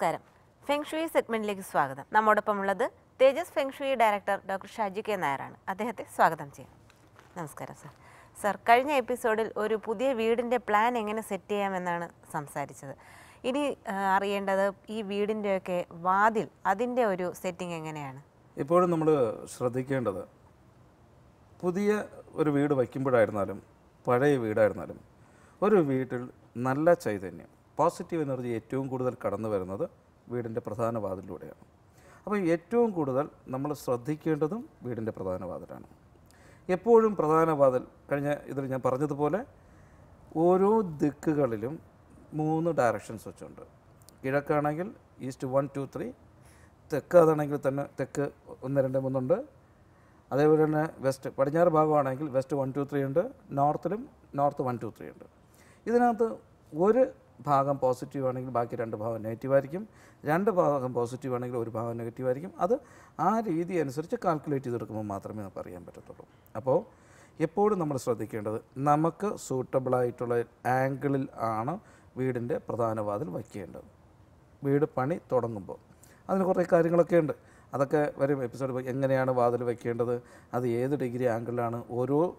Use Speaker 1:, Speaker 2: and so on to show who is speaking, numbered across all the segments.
Speaker 1: നമസ്കാരം. ഫെങ്ഷുയി സെഗ്മെന്റിലേക്ക് സ്വാഗതം. നമ്മോടൊപ്പം ഉള്ളത് Tejas feng shui director doctor Shaji K നായരാണ്. അദ്ദേഹത്തെ സ്വാഗതം ചെയ്യാം. നമസ്കാരം സർ. സാർ കഴിഞ്ഞ എപ്പിസോഡിൽ ഒരു പുതിയ വീടിന്റെ പ്ലാൻ എങ്ങനെ സെറ്റ് ചെയ്യാമെന്നാണ് സംസാരിച്ചത്. ഇനി അറിയേണ്ടത് ഈ വീടിന്റെയൊക്കെ വാതിൽ അതിന്റെ ഒരു സെറ്റിംഗ് എങ്ങനെയാണ്?
Speaker 2: ഇപ്പോഴും നമ്മൾ ശ്രദ്ധിക്കേണ്ടത് പുതിയ ഒരു വീട് വയ്ക്കുമ്പോഴായിരുന്നാലും പഴയ വീടായിരുന്നാലും ഒരു വീട്ടിൽ നല്ല ചൈതന്യം പോസിറ്റീവ് എനർജി ഏറ്റവും കൂടുതൽ കടന്നു വരുന്നത് വീടിന്റെ പ്രധാന വാതിലൂടെയാണ് അപ്പോൾ ഏറ്റവും കൂടുതൽ നമ്മൾ ശ്രദ്ധിക്കേണ്ടതും വീടിന്റെ പ്രധാന വാതിലാണ്. എപ്പോഴും പ്രധാന വാതിൽ കഴിഞ്ഞ ഇതിൽ ഞാൻ പറഞ്ഞതുപോലെ ഓരോ ദിക്കുകളിലും മൂന്ന് ഡയറക്ഷൻസ് വെച്ചുണ്ട്. കിഴക്കാണെങ്കിൽ ഈസ്റ്റ് വൺ ടു ത്രീ തെക്ക് അതാണെങ്കിൽ തന്നെ തെക്ക് ഒന്ന് രണ്ട് മൂന്നുണ്ട് അതേപോലെ തന്നെ വെസ്റ്റ് പടിഞ്ഞാറ് ഭാഗമാണെങ്കിൽ വെസ്റ്റ് വൺ ടു ത്രീ ഉണ്ട്. നോർത്തിലും നോർത്ത് വൺ ടു ത്രീ ഉണ്ട്. ഇതിനകത്ത് ഒരു ഭാഗം പോസിറ്റീവ് ആണെങ്കിൽ ബാക്കി രണ്ട് ഭാഗം നെഗറ്റീവ് ആയിരിക്കും. രണ്ട് ഭാഗം പോസിറ്റീവ് ആണെങ്കിൽ ഒരു ഭാഗം നെഗറ്റീവ് ആയിരിക്കും. അത് ആ രീതി അനുസരിച്ച് കാൽക്കുലേറ്റ് ചെയ്തെടുക്കുമ്പോൾ മാത്രമേ നമുക്ക് അറിയാൻ പറ്റത്തുള്ളൂ. അപ്പോൾ എപ്പോഴും നമ്മൾ ശ്രദ്ധിക്കേണ്ടത് നമുക്ക് സൂട്ടബിളായിട്ടുള്ള ആംഗിളിൽ ആണ് വീടിന്റെ പ്രധാന വാതിൽ വയ്ക്കേണ്ടത്. വീട് പണി തുടങ്ങുമ്പോൾ. അതിന് കുറേ കാര്യങ്ങളൊക്കെ ഉണ്ട്. അതൊക്കെ വരും. എപ്പിസോഡ് എങ്ങനെയാണ് വാതിൽ വയ്ക്കേണ്ടത്? അത് ഏത് ഡിഗ്രി ആംഗിളിലാണ് ഓരോ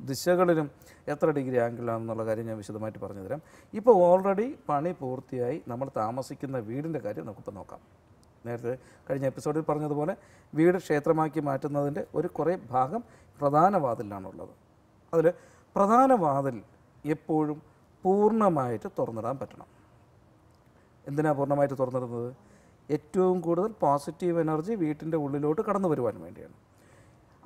Speaker 2: ദിശകളിലും എത്ര ഡിഗ്രി ആംഗിളാണെന്നുള്ള കാര്യം ഞാൻ വിശദമായിട്ട് പറഞ്ഞു തരാം ഇപ്പോൾ ഓൾറെഡി പണി പൂർത്തിയായി നമ്മൾ താമസിക്കുന്ന വീടിന്റെ കാര്യം നമുക്കിപ്പോൾ നോക്കാം. നേരത്തെ കഴിഞ്ഞ എപ്പിസോഡിൽ പറഞ്ഞതുപോലെ വീട് ക്ഷേത്രമാക്കി മാറ്റുന്നതിന്റെ ഒരു കുറേ ഭാഗം പ്രധാന വാതിലിലാണുള്ളത്. അതിൽ പ്രധാന വാതിൽ എപ്പോഴും പൂർണമായിട്ട് തുറന്നിടാൻ പറ്റണം. എന്തിനാണ് പൂർണമായിട്ട് തുറന്നിടുന്നത്? ഏറ്റവും കൂടുതൽ പോസിറ്റീവ് എനർജി വീട്ടിന്റെ ഉള്ളിലോട്ട് കടന്നു വരുവാൻ വേണ്ടിയാണ്.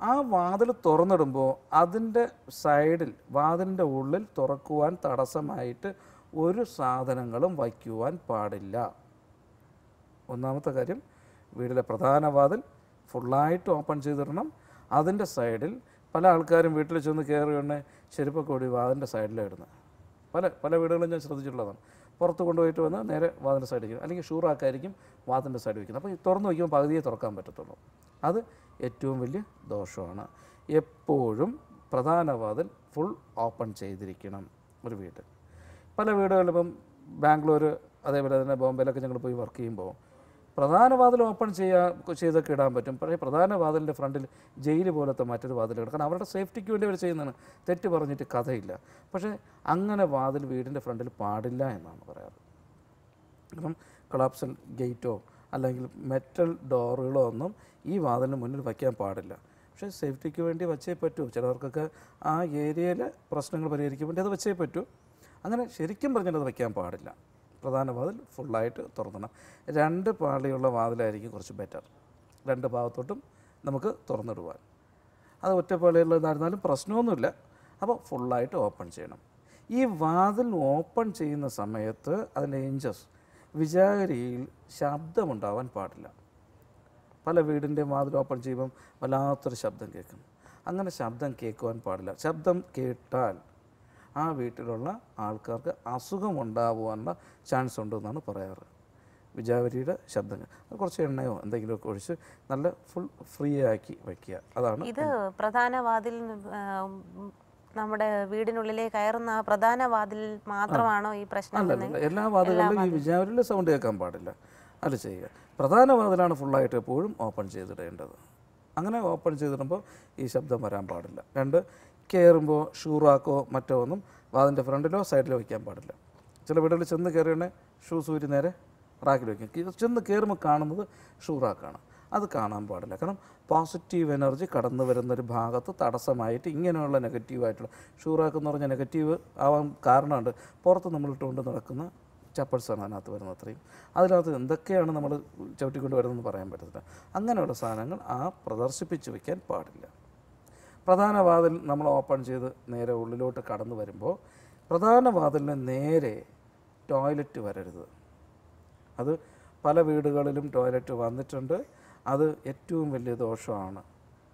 Speaker 2: ആ വാതിൽ തുറന്നിടുമ്പോൾ അതിന്റെ സൈഡിൽ വാതിലിന്റെ ഉള്ളിൽ തുറക്കുവാൻ തടസ്സമായിട്ട് ഒരു സാധനങ്ങളും വയ്ക്കുവാൻ പാടില്ല. ഒന്നാമത്തെ കാര്യം വീട്ടിലെ പ്രധാന വാതിൽ ഫുള്ളായിട്ട് ഓപ്പൺ ചെയ്തിടണം. അതിന്റെ സൈഡിൽ പല ആൾക്കാരും വീട്ടിൽ ചെന്ന് കയറി ഉടനെ ചെരുപ്പൊക്കെ ഓടി വാതിന്റെ സൈഡിലാണ് ഇടുന്നത്. പല പല വീടുകളും ഞാൻ ശ്രദ്ധിച്ചിട്ടുള്ളതാണ്. പുറത്ത് കൊണ്ടുപോയിട്ട് വന്ന് നേരെ വാതിന്റെ സൈഡ് വയ്ക്കും അല്ലെങ്കിൽ ഷൂറാക്കായിരിക്കും വാതിന്റെ സൈഡ് വയ്ക്കുന്നത് അപ്പോൾ തുറന്ന് വയ്ക്കുമ്പോൾ പകുതിയെ തുറക്കാൻ പറ്റത്തുള്ളൂ. അത് ഏറ്റവും വലിയ ദോഷമാണ്. എപ്പോഴും പ്രധാന വാതിൽ ഫുൾ ഓപ്പൺ ചെയ്തിരിക്കണം ഒരു വീട് പല വീടുകളിലിപ്പം ബാംഗ്ലൂർ അതേപോലെ തന്നെ ബോംബെയിലൊക്കെ ഞങ്ങൾ പോയി വർക്ക് ചെയ്യുമ്പോൾ പ്രധാന വാതിൽ ഓപ്പൺ ചെയ്യാൻ ചെയ്തൊക്കെ ഇടാൻ പറ്റും. പക്ഷേ പ്രധാന വാതിലിന്റെ ഫ്രണ്ടിൽ ജയിൽ പോലത്തെ മറ്റൊരു വാതിൽ കിടക്കും കാരണം അവരുടെ സേഫ്റ്റിക്ക് വേണ്ടി അവർ ചെയ്യുന്നതാണ്. തെറ്റ് പറഞ്ഞിട്ട് കഥയില്ല. പക്ഷേ അങ്ങനെ വാതിൽ വീടിന്റെ ഫ്രണ്ടിൽ പാടില്ല എന്നാണ് പറയാറ്. കാരണം കൊളാപ്സൽ ഗേറ്റോ അല്ലെങ്കിൽ മെറ്റൽ ഡോറുകളോ ഒന്നും ഈ വാതിലിന് മുന്നിൽ വയ്ക്കാൻ പാടില്ല. പക്ഷേ സേഫ്റ്റിക്ക് വേണ്ടി വച്ചേ പറ്റൂ. ചിലവർക്കൊക്കെ ആ ഏരിയയിലെ പ്രശ്നങ്ങൾ പരിഹരിക്കാൻ വേണ്ടി അത് വെച്ചേ പറ്റൂ. അങ്ങനെ ശരിക്കും പറഞ്ഞാൽ അത് വയ്ക്കാൻ പാടില്ല. പ്രധാന വാതിൽ ഫുള്ളായിട്ട് തുറന്നിടണം രണ്ട് പാളിയുള്ള വാതിലായിരിക്കും കുറച്ച് ബെറ്റർ രണ്ട് ഭാഗത്തോട്ടും നമുക്ക് തുറന്നിടുവാൻ. അത് ഒറ്റപ്പാളിയുള്ളതായിരുന്നാലും പ്രശ്നമൊന്നുമില്ല. അപ്പോൾ ഫുള്ളായിട്ട് ഓപ്പൺ ചെയ്യണം. ഈ വാതിൽ ഓപ്പൺ ചെയ്യുന്ന സമയത്ത് അതിന്റെ ഇഞ്ചസ് വിചാരിയിൽ ശബ്ദമുണ്ടാവാൻ പാടില്ല. പല വീടിന്റെ വാതിൽ ഓപ്പൺ ചെയ്യുമ്പം വല്ലാത്തൊരു ശബ്ദം കേൾക്കും. അങ്ങനെ ശബ്ദം കേൾക്കുവാൻ പാടില്ല. ശബ്ദം കേട്ടാൽ ആ വീട്ടിലുള്ള ആൾക്കാർക്ക് അസുഖം ഉണ്ടാകുവാനുള്ള ചാൻസ് ഉണ്ടെന്നാണ് പറയാറ്. വിജാവരിയുടെ ശബ്ദങ്ങൾ. കുറച്ച് എണ്ണയോ എന്തെങ്കിലുമൊക്കെ ഒഴിച്ച് നല്ല ഫുൾ ഫ്രീ ആക്കി വെക്കുക. അതാണ്
Speaker 1: ഇത് പ്രധാന വാതിൽ നമ്മുടെ വീടിനുള്ളിലേ കയറുന്ന ആ പ്രധാന വാതിൽ മാത്രമാണോ ഈ പ്രശ്നം
Speaker 2: അല്ല എല്ലാ വാതിലുകളിലും ഈ വിജാവരിയുടെ സൗണ്ട് കേൾക്കാൻ പാടില്ല. അല്ല ചെയ്യുക. പ്രധാന വാതിലാണ് ഫുള്ളായിട്ട് എപ്പോഴും ഓപ്പൺ ചെയ്തിടേണ്ടത്. അങ്ങനെ ഓപ്പൺ ചെയ്തിടുമ്പോൾ ഈ ശബ്ദം വരാൻ പാടില്ല. രണ്ട് കയറുമ്പോൾ ഷൂറാക്കോ മറ്റോ ഒന്നും വാതിന്റെ ഫ്രണ്ടിലോ സൈഡിലോ വയ്ക്കാൻ പാടില്ല. ചില വീടുകളിൽ ചെന്ന് കയറിയാണ് ഷൂ സൂര്യ നേരെ റാക്കിൽ വയ്ക്കും ചെന്ന് കയറുമ്പോൾ കാണുന്നത് ഷൂറാക്കാണ് അത് കാണാൻ പാടില്ല. കാരണം പോസിറ്റീവ് എനർജി കടന്നു വരുന്നൊരു ഭാഗത്ത് തടസ്സമായിട്ട് ഇങ്ങനെയുള്ള നെഗറ്റീവായിട്ടുള്ള ഷൂറാക്ക് എന്ന് പറഞ്ഞാൽ നെഗറ്റീവ് ആവാൻ കാരണമുണ്ട്. പുറത്ത് നമ്മൾ ഇട്ടുകൊണ്ട് നടക്കുന്ന ചപ്പൽസാണ് അതിനകത്ത് വരുന്നത് അത്രയും. അതിനകത്ത് എന്തൊക്കെയാണ് നമ്മൾ ചവിട്ടിക്കൊണ്ട് വരുന്നതെന്ന് പറയാൻ പറ്റത്തില്ല. അങ്ങനെയുള്ള സാധനങ്ങൾ ആ പ്രദർശിപ്പിച്ച് വയ്ക്കാൻ പാടില്ല. പ്രധാന വാതിൽ നമ്മൾ ഓപ്പൺ ചെയ്ത് നേരെ ഉള്ളിലോട്ട് കടന്നു വരുമ്പോൾ പ്രധാന വാതിലിന് നേരെ ടോയ്ലറ്റ് വരരുത്. അത് പല വീടുകളിലും ടോയ്ലറ്റ് വന്നിട്ടുണ്ട്. അത് ഏറ്റവും വലിയ ദോഷമാണ്.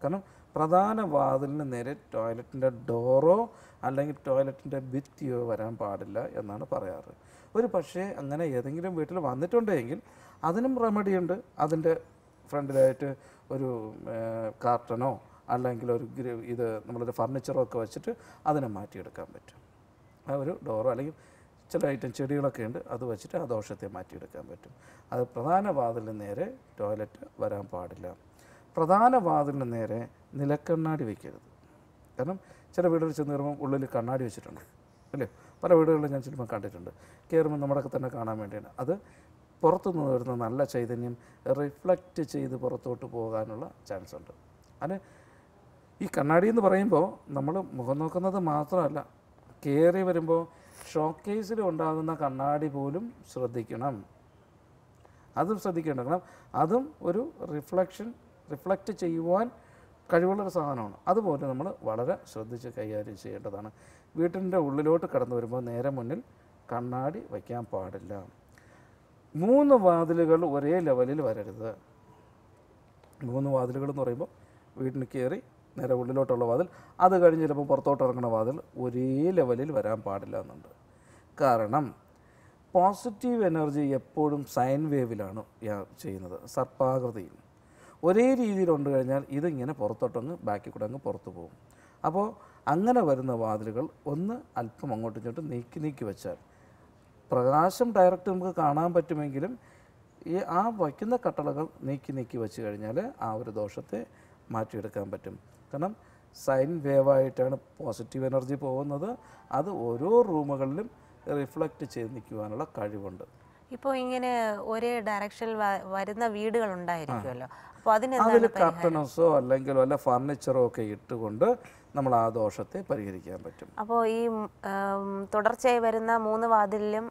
Speaker 2: കാരണം പ്രധാന വാതിലിന് നേരെ ടോയ്ലറ്റിന്റെ ഡോറോ അല്ലെങ്കിൽ ടോയ്ലറ്റിന്റെ ഭിത്തിയോ വരാൻ പാടില്ല എന്നാണ് പറയാറ്. ഒരു പക്ഷേ അങ്ങനെ ഏതെങ്കിലും വീട്ടിൽ വന്നിട്ടുണ്ടെങ്കിൽ അതിനും റെമഡിയുണ്ട്. അതിന്റെ ഫ്രണ്ടിലായിട്ട് ഒരു കാർട്ടനോ അല്ലെങ്കിൽ ഒരു ഇത് നമ്മളൊരു ഫർണിച്ചറോ ഒക്കെ വെച്ചിട്ട് അതിനെ മാറ്റിയെടുക്കാൻ പറ്റും. ആ ഒരു ഡോറോ അല്ലെങ്കിൽ ചില ഐറ്റം ചെടികളൊക്കെ ഉണ്ട് അത് വെച്ചിട്ട് ആ ദോഷത്തെ മാറ്റിയെടുക്കാൻ പറ്റും. അത് പ്രധാന വാതിലിന് നേരെ ടോയ്ലറ്റ് വരാൻ പാടില്ല. പ്രധാന വാതിലിന് നേരെ നിലക്കണ്ണാടി വയ്ക്കരുത് കാരണം ചില വീടുകളിൽ ചെന്ന് കയറുമ്പോൾ ഉള്ളിൽ കണ്ണാടി വെച്ചിട്ടുണ്ട് അല്ലേ? പല വീടുകളിലും ഞാൻ ചിലപ്പോൾ കണ്ടിട്ടുണ്ട്. കയറുമ്പോൾ നമ്മുടെയൊക്കെ തന്നെ കാണാൻ വേണ്ടിയാണ്. അത് പുറത്തുനിന്ന് വരുന്ന നല്ല ചൈതന്യം റിഫ്ലക്റ്റ് ചെയ്ത് പുറത്തോട്ട് പോകാനുള്ള ചാൻസ് ഉണ്ട്. അത് ഈ കണ്ണാടി എന്ന് പറയുമ്പോൾ നമ്മൾ മുഖം നോക്കുന്നത് മാത്രമല്ല കയറി വരുമ്പോൾ ഷോക്കേസിൽ ഉണ്ടാകുന്ന കണ്ണാടി പോലും ശ്രദ്ധിക്കണം. അതും ശ്രദ്ധിക്കേണ്ട കാരണം അതും ഒരു റിഫ്ലക്ഷൻ റിഫ്ലക്റ്റ് ചെയ്യുവാൻ കഴിവുള്ളൊരു സാധനമാണ്. അതുപോലെ നമ്മൾ വളരെ ശ്രദ്ധിച്ച് കൈകാര്യം ചെയ്യേണ്ടതാണ്. വീട്ടിന്റെ ഉള്ളിലോട്ട് കടന്നു വരുമ്പോൾ നേരെ മുന്നിൽ കണ്ണാടി വയ്ക്കാൻ പാടില്ല. മൂന്ന് വാതിലുകൾ ഒരേ ലെവലിൽ വരരുത്. മൂന്ന് വാതിലുകൾ എന്ന് പറയുമ്പോൾ വീട്ടിൽ കയറി നേരെ ഉള്ളിലോട്ടുള്ള വാതിൽ. അത് കഴിഞ്ഞ് ചിലപ്പോൾ പുറത്തോട്ട് ഇറങ്ങുന്ന വാതിൽ ഒരേ ലെവലിൽ വരാൻ പാടില്ല എന്നുണ്ട്. കാരണം പോസിറ്റീവ് എനർജി എപ്പോഴും സൈൻ വേവിലാണ് ചെയ്യുന്നത് സർപ്പാകൃതിയിൽ. ഒരേ രീതിയിൽ ഉണ്ട് കഴിഞ്ഞാൽ ഇതിങ്ങനെ പുറത്തോട്ടങ്ങ് ബാക്കിൽ കൂടെ അങ്ങ് പുറത്തു പോകും. അപ്പോൾ അങ്ങനെ വരുന്ന വാതിലുകൾ ഒന്ന് അല്പം അങ്ങോട്ടും ഇങ്ങോട്ടും നീക്കി നീക്കി വെച്ചാൽ പ്രകാശം ഡയറക്റ്റ് നമുക്ക് കാണാൻ പറ്റുമെങ്കിലും ഈ ആ വയ്ക്കുന്ന കട്ടളകൾ നീക്കി നീക്കി വെച്ച് കഴിഞ്ഞാൽ ആ ഒരു ദോഷത്തെ മാറ്റിയെടുക്കാൻ പറ്റും. കാരണം സൈൻ വേവായിട്ടാണ് പോസിറ്റീവ് എനർജി പോകുന്നത്. അത് ഓരോ റൂമുകളിലും റിഫ്ലക്റ്റ് ചെയ്ത് നിൽക്കുവാനുള്ള കഴിവുണ്ട്.
Speaker 1: ഇപ്പോൾ ഇങ്ങനെ ഒരേ ഡയറക്ഷനിൽ വരുന്ന വീടുകൾ ഉണ്ടായിരിക്കുമല്ലോ. അപ്പോൾ
Speaker 2: അതിൽ കർട്ടണസോ അല്ലെങ്കിൽ വല്ല ഫർണിച്ചറോ ഒക്കെ ഇട്ടുകൊണ്ട് നമ്മൾ ആ ദോഷത്തെ പരിഹരിക്കാൻ പറ്റും.
Speaker 1: അപ്പോൾ ഈ തുടർച്ചയായി വരുന്ന മൂന്ന് വാതിലിലും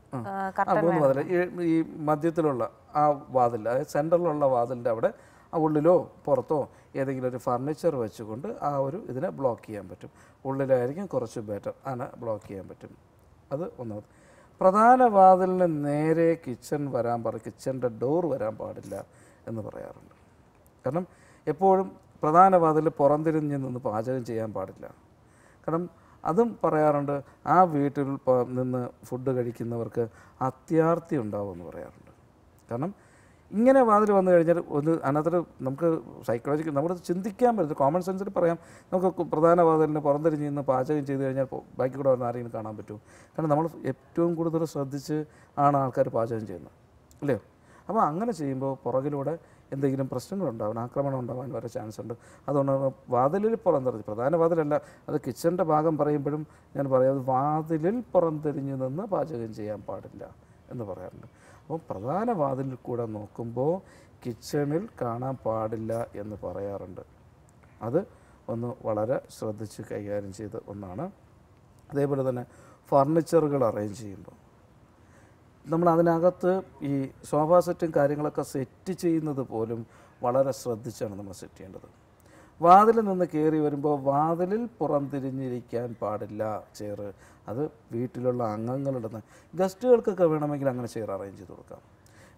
Speaker 2: മൂന്ന് വാതിൽ ഈ മധ്യത്തിലുള്ള ആ വാതിൽ അതായത് സെന്ററിലുള്ള വാതിലിന്റെ അവിടെ ഉള്ളിലോ പുറത്തോ ഏതെങ്കിലും ഒരു ഫർണിച്ചർ വെച്ചുകൊണ്ട് ആ ഒരു ഇതിനെ ബ്ലോക്ക് ചെയ്യാൻ പറ്റും. ഉള്ളിലായിരിക്കും കുറച്ച് ബെറ്റർ അങ്ങനെ ബ്ലോക്ക് ചെയ്യാൻ പറ്റും. അത് ഒന്നാമത്. പ്രധാന വാതിലിന് നേരെ കിച്ചൺ വരാൻ പാടില്ല കിച്ചന്റെ ഡോർ വരാൻ പാടില്ല എന്ന് പറയാറുണ്ട്. കാരണം എപ്പോഴും പ്രധാന വാതിൽ പുറംതിരിഞ്ഞ് നിന്ന് പാചകം ചെയ്യാൻ പാടില്ല. കാരണം അതും പറയാറുണ്ട് ആ വീട്ടിൽ നിന്ന് ഫുഡ് കഴിക്കുന്നവർക്ക് അത്യാർത്തി ഉണ്ടാവുമെന്ന് പറയാറുണ്ട്. കാരണം ഇങ്ങനെ വാതിൽ വന്നു കഴിഞ്ഞാൽ ഒന്ന് അതിനകത്തൊരു നമുക്ക് സൈക്കോളജിക്കൽ നമ്മൾ ചിന്തിക്കാൻ പറ്റും. കോമൺ സെൻസിൽ പറയാം. നമുക്ക് പ്രധാന വാതിലിന് പുറംതിരിഞ്ഞ് നിന്ന് പാചകം ചെയ്ത് കഴിഞ്ഞാൽ ബാക്കി കൂടെ വന്ന ആരെങ്കിലും കാണാൻ പറ്റും. കാരണം നമ്മൾ ഏറ്റവും കൂടുതൽ ശ്രദ്ധിച്ച് ആണ് ആൾക്കാർ പാചകം ചെയ്യുന്നത്. അല്ലേ? അപ്പോൾ അങ്ങനെ ചെയ്യുമ്പോൾ പുറകിലൂടെ എന്തെങ്കിലും പ്രശ്നങ്ങൾ ഉണ്ടാവാൻ ആക്രമണം ഉണ്ടാവാൻ വരെ ചാൻസ് ഉണ്ട്. അതുകൊണ്ട് വാതിലിൽ പുറംതിരിഞ്ഞ് പ്രധാന വാതിലല്ല അത് കിച്ചന്റെ ഭാഗം പറയുമ്പോഴും ഞാൻ പറയാം വാതിലിൽ പുറംതിരിഞ്ഞ് നിന്ന് പാചകം ചെയ്യാൻ പാടില്ല എന്ന് പറയാറുണ്ട്. അപ്പോൾ പ്രധാന വാതിലിൽ കൂടെ നോക്കുമ്പോൾ കിച്ചണിൽ കാണാൻ പാടില്ല എന്ന് പറയാറുണ്ട്. അത് ഒന്ന് വളരെ ശ്രദ്ധിച്ച് കൈകാര്യം ചെയ്ത ഒന്നാണ്. അതേപോലെ തന്നെ ഫർണിച്ചറുകൾ അറേഞ്ച് ചെയ്യുമ്പോൾ. നമ്മൾ അതിനകത്ത് ഈ സോഫ സെറ്റും കാര്യങ്ങളൊക്കെ സെറ്റ് ചെയ്യുന്നത് പോലും വളരെ ശ്രദ്ധിച്ചാണ് നമ്മൾ സെറ്റ് ചെയ്യേണ്ടത്. വാതിലിൽ നിന്ന് കയറി വരുമ്പോൾ വാതിലിൽ പുറംതിരിഞ്ഞിരിക്കാൻ പാടില്ല ചെയർ അത് വീട്ടിലുള്ള അംഗങ്ങളുടെ ഗസ്റ്റുകൾക്കൊക്കെ വേണമെങ്കിൽ അങ്ങനെ ചെയർ അറേഞ്ച് ചെയ്ത് കൊടുക്കാം.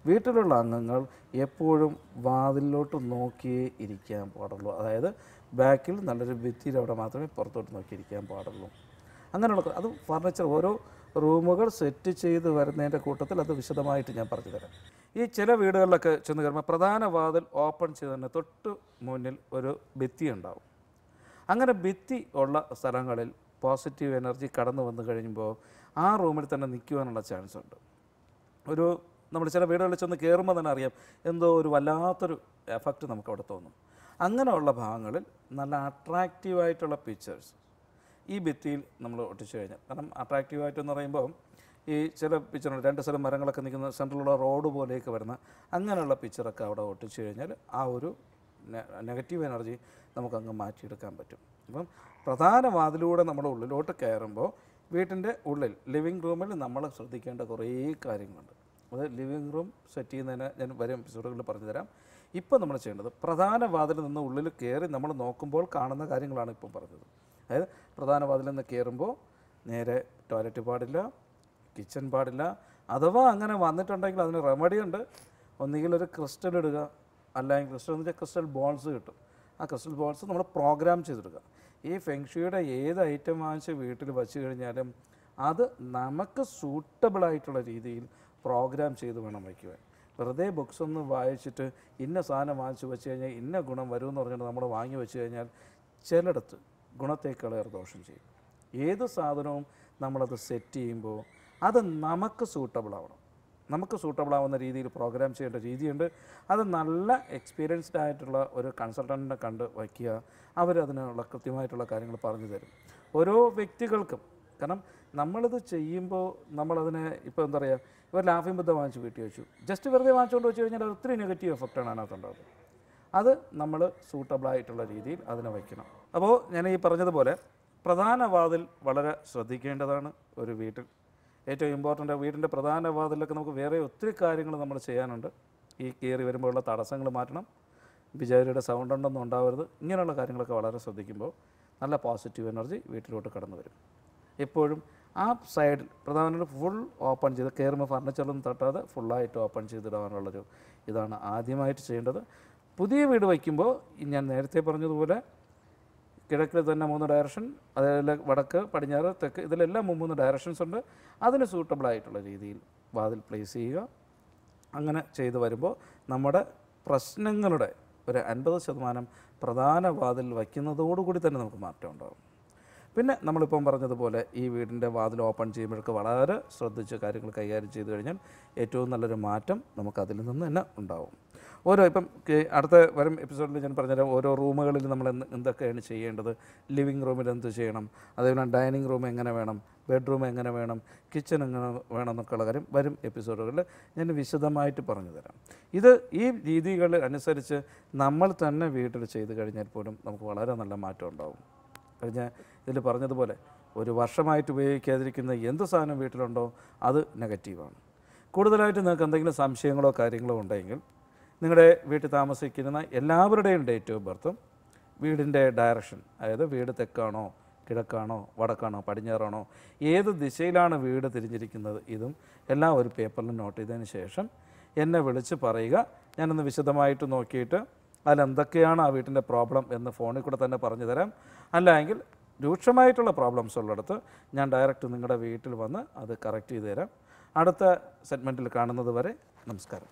Speaker 2: വീട്ടിലുള്ള അംഗങ്ങൾ എപ്പോഴും വാതിലിലോട്ട് നോക്കിയേ ഇരിക്കാൻ പാടുള്ളൂ. അതായത് ബാക്കിൽ നല്ലൊരു ഭിത്തിയിൽ അവിടെ മാത്രമേ പുറത്തോട്ട് നോക്കിയിരിക്കാൻ പാടുള്ളൂ. അങ്ങനെയുള്ള അത് ഫർണിച്ചർ ഓരോ റൂമുകൾ സെറ്റ് ചെയ്ത് വരുന്നതിന്റെ കൂട്ടത്തിൽ അത് വിശദമായിട്ട് ഞാൻ പറഞ്ഞു തരാം. ഈ ചില വീടുകളിലൊക്കെ ചെന്ന് കയറുമ്പോൾ പ്രധാന വാതിൽ ഓപ്പൺ ചെയ്ത് തന്നെ തൊട്ട് മുന്നിൽ ഒരു ഭിത്തി ഉണ്ടാവും. അങ്ങനെ ഭിത്തി ഉള്ള സ്ഥലങ്ങളിൽ പോസിറ്റീവ് എനർജി കടന്നു വന്നു കഴിയുമ്പോൾ ആ റൂമിൽ തന്നെ നിൽക്കുവാനുള്ള ചാൻസ് ഉണ്ട്. ഒരു നമ്മൾ ചില വീടുകളിൽ ചെന്ന് കയറുമ്പോൾ തന്നെ അറിയാം എന്തോ ഒരു വല്ലാത്തൊരു എഫക്റ്റ് നമുക്ക് അവിടെ തോന്നും. അങ്ങനെയുള്ള ഭാഗങ്ങളിൽ നല്ല അട്രാക്റ്റീവായിട്ടുള്ള പിക്ചേഴ്സ് ഈ ഭിത്തിയിൽ നമ്മൾ ഒട്ടിച്ചു കഴിഞ്ഞാൽ. കാരണം അട്രാക്റ്റീവായിട്ടെന്ന് പറയുമ്പോൾ ഈ ചില പിക്ചറുണ്ട് രണ്ട് സ്ഥലം മരങ്ങളൊക്കെ നിൽക്കുന്ന സെൻട്രലുള്ള റോഡ് പോലെയൊക്കെ വരുന്ന അങ്ങനെയുള്ള പിക്ചറൊക്കെ അവിടെ ഒട്ടിച്ചു കഴിഞ്ഞാൽ ആ ഒരു നെഗറ്റീവ് എനർജി നമുക്കങ്ങ് മാറ്റിയെടുക്കാൻ പറ്റും. അപ്പം പ്രധാന വാതിലൂടെ നമ്മുടെ ഉള്ളിലോട്ട് കയറുമ്പോൾ വീട്ടിന്റെ ഉള്ളിൽ ലിവിങ് റൂമിൽ നമ്മൾ ശ്രദ്ധിക്കേണ്ട കുറേ കാര്യങ്ങളുണ്ട്. അത് ലിവിങ് റൂം സെറ്റ് ചെയ്യുന്നതിന് ഞാൻ വരും എപ്പിസോഡുകളിൽ പറഞ്ഞുതരാം. ഇപ്പോൾ നമ്മൾ ചെയ്യേണ്ടത് പ്രധാന വാതിലിൽ നിന്ന് ഉള്ളിൽ കയറി നമ്മൾ നോക്കുമ്പോൾ കാണുന്ന കാര്യങ്ങളാണ് ഇപ്പം പറഞ്ഞത്. അതായത് പ്രധാന വാതിലിൽ നിന്ന് കയറുമ്പോൾ നേരെ ടോയ്ലറ്റ് പാടില്ല കിച്ചൺ പാടില്ല. അഥവാ അങ്ങനെ വന്നിട്ടുണ്ടെങ്കിൽ അതിന് റെമഡി ഉണ്ട്. ഒന്നുകിൽ ഒരു ക്രിസ്റ്റൽ ഇടുക അല്ലെങ്കിൽ ക്രിസ്റ്റൽ എന്ന് വെച്ചാൽ ക്രിസ്റ്റൽ ബോൾസ് കിട്ടും. ആ ക്രിസ്റ്റൽ ബോൾസ് നമ്മൾ പ്രോഗ്രാം ചെയ്തെടുക്കുക ഈ ഫെങ്ഷിയുടെ ഏത് ഐറ്റം വാങ്ങിച്ച് വീട്ടിൽ വച്ച് കഴിഞ്ഞാലും അത് നമുക്ക് സൂട്ടബിൾ ആയിട്ടുള്ള രീതിയിൽ പ്രോഗ്രാം ചെയ്ത് വേണം വയ്ക്കുവാൻ. വെറുതെ ബുക്സ് ഒന്ന് വായിച്ചിട്ട് ഇന്ന സാധനം വാങ്ങിച്ച് വെച്ച് കഴിഞ്ഞാൽ ഇന്ന ഗുണം വരുമെന്ന് പറഞ്ഞിട്ട് നമ്മൾ വാങ്ങി വെച്ച് കഴിഞ്ഞാൽ ചിലയിടത്ത് ഗുണത്തേക്കാളേറെ ദോഷം ചെയ്യും. ഏത് സാധനവും നമ്മളത് സെറ്റ് ചെയ്യുമ്പോൾ അത് നമുക്ക് സൂട്ടബിൾ ആവണം. നമുക്ക് സൂട്ടബിൾ ആവുന്ന രീതിയിൽ പ്രോഗ്രാം ചെയ്യേണ്ട രീതിയുണ്ട്. അത് നല്ല എക്സ്പീരിയൻസ്ഡ് ആയിട്ടുള്ള ഒരു കൺസൾട്ടന്റിനെ കണ്ട് വയ്ക്കുക. അവരതിനുള്ള കൃത്യമായിട്ടുള്ള കാര്യങ്ങൾ പറഞ്ഞു തരും. ഓരോ വ്യക്തികൾക്കും കാരണം നമ്മളിത് ചെയ്യുമ്പോൾ നമ്മളതിനെ ഇപ്പോൾ എന്താ പറയുക ഇവർ ലാഫിംഗ് ബുദ്ധ വാങ്ങിച്ച് വീട്ടിൽ വെച്ചു. ജസ്റ്റ് വെറുതെ വാങ്ങിച്ചുകൊണ്ട് വെച്ച് കഴിഞ്ഞാൽ ഒത്തിരി നെഗറ്റീവ് എഫക്റ്റാണ് അതിനകത്തുണ്ടാവുന്നത്. അത് നമ്മൾ സൂട്ടബിളായിട്ടുള്ള രീതിയിൽ അതിനെ വയ്ക്കണം. അപ്പോൾ ഞാൻ ഈ പറഞ്ഞതുപോലെ പ്രധാന വാതിൽ വളരെ ശ്രദ്ധിക്കേണ്ടതാണ് ഒരു വീട്ടിൽ ഏറ്റവും ഇമ്പോർട്ടന്റ് വീടിന്റെ പ്രധാന വാതിലൊക്കെ നമുക്ക് വേറെ ഒത്തിരി കാര്യങ്ങൾ നമ്മൾ ചെയ്യാനുണ്ട്. ഈ കയറി വരുമ്പോഴുള്ള തടസ്സങ്ങൾ മാറ്റണം. ബിജാരിയുടെ സൗണ്ട് ഒന്നും ഉണ്ടാവരുത്. ഇങ്ങനെയുള്ള കാര്യങ്ങളൊക്കെ വളരെ ശ്രദ്ധിക്കുമ്പോൾ നല്ല പോസിറ്റീവ് എനർജി വീട്ടിലോട്ട് കടന്നു വരും. എപ്പോഴും ആ സൈഡിൽ പ്രധാനമായിട്ട് ഫുൾ ഓപ്പൺ ചെയ്ത് കയറുമ്പോൾ ഫർണിച്ചറൊന്നും തട്ടാതെ ഫുള്ളായിട്ട് ഓപ്പൺ ചെയ്തിടാനുള്ളൊരു ഇതാണ് ആദ്യമായിട്ട് ചെയ്യേണ്ടത്. പുതിയ വീട് വയ്ക്കുമ്പോൾ ഞാൻ നേരത്തെ പറഞ്ഞതുപോലെ കിഴക്കിൽ തന്നെ മൂന്ന് ഡയറക്ഷൻ അതേപോലെ വടക്ക് പടിഞ്ഞാറ് തെക്ക് ഇതിലെല്ലാം മൂന്ന് ഡയറക്ഷൻസ് ഉണ്ട്. അതിന് സൂട്ടബിൾ ആയിട്ടുള്ള രീതിയിൽ വാതിൽ പ്ലേസ് ചെയ്യുക. അങ്ങനെ ചെയ്തു വരുമ്പോൾ നമ്മുടെ പ്രശ്നങ്ങളുടെ ഒരു അൻപത് ശതമാനം പ്രധാന വാതിൽ വയ്ക്കുന്നതോടുകൂടി തന്നെ നമുക്ക് മാറ്റം ഉണ്ടാകും. പിന്നെ നമ്മളിപ്പം പറഞ്ഞതുപോലെ ഈ വീടിന്റെ വാതിൽ ഓപ്പൺ ചെയ്യുമ്പോഴൊക്കെ വളരെ ശ്രദ്ധിച്ച് കാര്യങ്ങൾ കൈകാര്യം ചെയ്തു കഴിഞ്ഞാൽ ഏറ്റവും നല്ലൊരു മാറ്റം നമുക്കതിൽ നിന്ന് തന്നെ ഉണ്ടാവും. ഓരോ ഇപ്പം അടുത്ത വരും എപ്പിസോഡിൽ ഞാൻ പറഞ്ഞുതരാം ഓരോ റൂമുകളിൽ നമ്മൾ എന്ത് എന്തൊക്കെയാണ് ചെയ്യേണ്ടത്? ലിവിങ് റൂമിൽ എന്ത് ചെയ്യണം? അതേപോലെ ഡൈനിങ് റൂം എങ്ങനെ വേണം? ബെഡ്റൂം എങ്ങനെ വേണം? കിച്ചൺ എങ്ങനെ വേണം എന്നൊക്കെയുള്ള കാര്യം വരും എപ്പിസോഡുകളിൽ ഞാൻ വിശദമായിട്ട് പറഞ്ഞു തരാം. ഇത് ഈ രീതികൾ അനുസരിച്ച് നമ്മൾ തന്നെ വീട്ടിൽ ചെയ്ത് കഴിഞ്ഞാൽ പോലും നമുക്ക് വളരെ നല്ല മാറ്റം ഉണ്ടാവും. കഴിഞ്ഞ ഇതിൽ പറഞ്ഞതുപോലെ ഒരു വർഷമായിട്ട് ഉപയോഗിക്കാതിരിക്കുന്ന എന്ത് സാധനം വീട്ടിലുണ്ടോ അത് നെഗറ്റീവാണ്. കൂടുതലായിട്ട് നിങ്ങൾക്ക് എന്തെങ്കിലും സംശയങ്ങളോ കാര്യങ്ങളോ ഉണ്ടെങ്കിൽ നിങ്ങളുടെ വീട്ടിൽ താമസിക്കുന്ന എല്ലാവരുടെയും ഡേറ്റ് ഓഫ് ബർത്തും വീടിന്റെ ഡയറക്ഷൻ അതായത് വീട് തെക്കാണോ കിഴക്കാണോ വടക്കാണോ പടിഞ്ഞാറാണോ ഏത് ദിശയിലാണ് വീട് തിരിഞ്ഞിരിക്കുന്നത് ഇതും എല്ലാം ഒരു പേപ്പറിൽ നോട്ട് ചെയ്തതിന് ശേഷം എന്നെ വിളിച്ച് പറയുക. ഞാനൊന്ന് വിശദമായിട്ട് നോക്കിയിട്ട് അതിലെന്തൊക്കെയാണ് ആ വീട്ടിന്റെ പ്രോബ്ലം എന്ന് ഫോണിൽ കൂടെ തന്നെ പറഞ്ഞു തരാം. അല്ലെങ്കിൽ രൂക്ഷമായിട്ടുള്ള പ്രോബ്ലംസ് ഉള്ളിടത്ത് ഞാൻ ഡയറക്റ്റ് നിങ്ങളുടെ വീട്ടിൽ വന്ന് അത് കറക്റ്റ് ചെയ്ത് തരാം. അടുത്ത സെഗ്മെന്റിൽ കാണുന്നത് വരെ നമസ്കാരം.